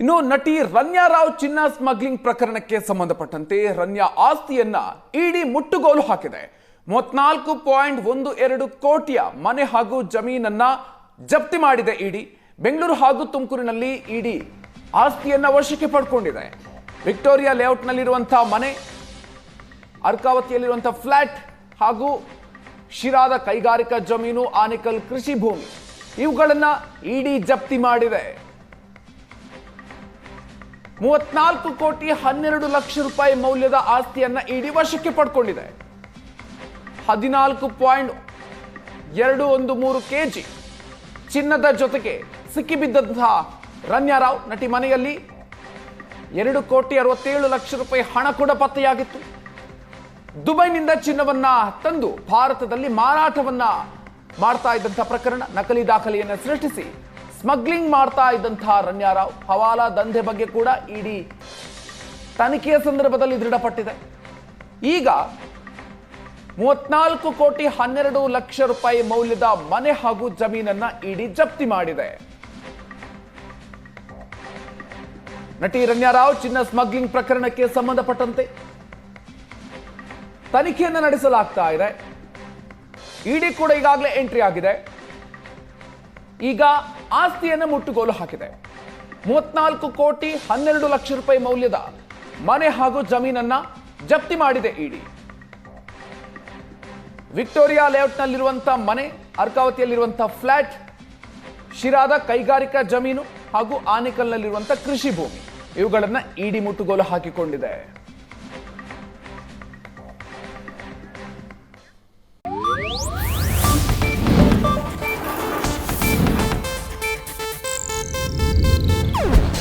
ಇನ್ನು ನಟಿ ರನ್ಯಾ ರಾವ್ ಚಿನ್ನ ಸ್ಮಗ್ಲಿಂಗ್ ಪ್ರಕರಣಕ್ಕೆ ಸಂಬಂಧಪಟ್ಟಂತೆ ರನ್ಯಾ ಆಸ್ತಿಯನ್ನ ಇಡಿ ಮುಟ್ಟುಗೋಲು ಹಾಕಿದೆ. ಮೂವತ್ನಾಲ್ಕು ಪಾಯಿಂಟ್ ಒಂದು ಎರಡು ಕೋಟಿಯ ಮನೆ ಹಾಗೂ ಜಮೀನನ್ನ ಜಪ್ತಿ ಮಾಡಿದೆ ಇಡಿ. ಬೆಂಗಳೂರು ಹಾಗೂ ತುಮಕೂರಿನಲ್ಲಿ ಇಡಿ ಆಸ್ತಿಯನ್ನ ವಶಕ್ಕೆ ಪಡ್ಕೊಂಡಿದೆ. ವಿಕ್ಟೋರಿಯಾ ಲೇಔಟ್ನಲ್ಲಿರುವಂತಹ ಮನೆ ಅರ್ಕಾವತಿಯಲ್ಲಿರುವಂತಹ ಫ್ಲಾಟ್ ಹಾಗೂ ಶಿರಾದ ಕೈಗಾರಿಕಾ ಜಮೀನು, ಆನೇಕಲ್ ಕೃಷಿ ಭೂಮಿ. ಇವುಗಳನ್ನ ಇಡಿ ಜಪ್ತಿ ಮಾಡಿದೆ. ಮೂವತ್ನಾಲ್ಕು ಕೋಟಿ ಹನ್ನೆರಡು ಲಕ್ಷ ರೂಪಾಯಿ ಮೌಲ್ಯದ ಆಸ್ತಿಯನ್ನ ಇಡೀ ವಶಕ್ಕೆ ಪಡ್ಕೊಂಡಿದೆ. ಹದಿನಾಲ್ಕು ಪಾಯಿಂಟ್ ಎರಡು ಒಂದು ಮೂರು ಕೆಜಿ ಚಿನ್ನದ ಜೊತೆಗೆ ಸಿಕ್ಕಿಬಿದ್ದಂತಹ ರನ್ಯಾರಾವ್ ನಟಿ ಮನೆಯಲ್ಲಿ ಎರಡು ಕೋಟಿ ಅರವತ್ತೇಳು ಲಕ್ಷ ರೂಪಾಯಿ ಹಣ ಕೂಡ ಪತ್ತೆಯಾಗಿತ್ತು. ದುಬೈನಿಂದ ಚಿನ್ನವನ್ನ ತಂದು ಭಾರತದಲ್ಲಿ ಮಾರಾಟವನ್ನ ಮಾಡ್ತಾ ಇದ್ದಂಥ ಪ್ರಕರಣ ನಕಲಿ ದಾಖಲೆಯನ್ನು ಸೃಷ್ಟಿಸಿ ಸ್ಮಗ್ಲಿಂಗ್ ಮಾಡ್ತಾ ಇದ್ದಂತಹ ರಣ್ಯಾರಾವ್ ಹವಾಲಾ ದಂಧೆ ಬಗ್ಗೆ ಕೂಡ ಇಡಿ ತನಿಖೆಯ ಸಂದರ್ಭದಲ್ಲಿ ದೃಢಪಟ್ಟಿದೆ. ಈಗ ಮೂವತ್ನಾಲ್ಕು ಕೋಟಿ ಹನ್ನೆರಡು ಲಕ್ಷ ರೂಪಾಯಿ ಮೌಲ್ಯದ ಮನೆ ಹಾಗೂ ಜಮೀನನ್ನ ಇಡಿ ಜಪ್ತಿ ಮಾಡಿದೆ. ನಟಿ ರಣ್ಯಾರಾವ್ ಚಿನ್ನ ಸ್ಮಗ್ಲಿಂಗ್ ಪ್ರಕರಣಕ್ಕೆ ಸಂಬಂಧಪಟ್ಟಂತೆ ತನಿಖೆಯನ್ನು ನಡೆಸಲಾಗ್ತಾ ಇದೆ. ಇಡಿ ಕೂಡ ಈಗಾಗಲೇ ಎಂಟ್ರಿ ಆಗಿದೆ. ಈಗ ಆಸ್ತಿಯನ್ನು ಮುಟ್ಟುಗೋಲು ಹಾಕಿದೆ. ಮೂವತ್ನಾಲ್ಕು ಕೋಟಿ ಹನ್ನೆರಡು ಲಕ್ಷ ರೂಪಾಯಿ ಮೌಲ್ಯದ ಮನೆ ಹಾಗೂ ಜಮೀನನ್ನ ಜಪ್ತಿ ಮಾಡಿದೆ ಇಡಿ. ವಿಕ್ಟೋರಿಯಾ ಲೇಔಟ್ನಲ್ಲಿರುವಂತಹ ಮನೆ ಅರ್ಕಾವತಿಯಲ್ಲಿರುವಂಥ ಫ್ಲಾಟ್, ಶಿರಾದ ಕೈಗಾರಿಕಾ ಜಮೀನು ಹಾಗೂ ಆನೇಕಲ್ನಲ್ಲಿರುವಂಥ ಕೃಷಿ ಭೂಮಿ, ಇವುಗಳನ್ನ ಇಡಿ ಮುಟ್ಟುಗೋಲು ಹಾಕಿಕೊಂಡಿದೆ.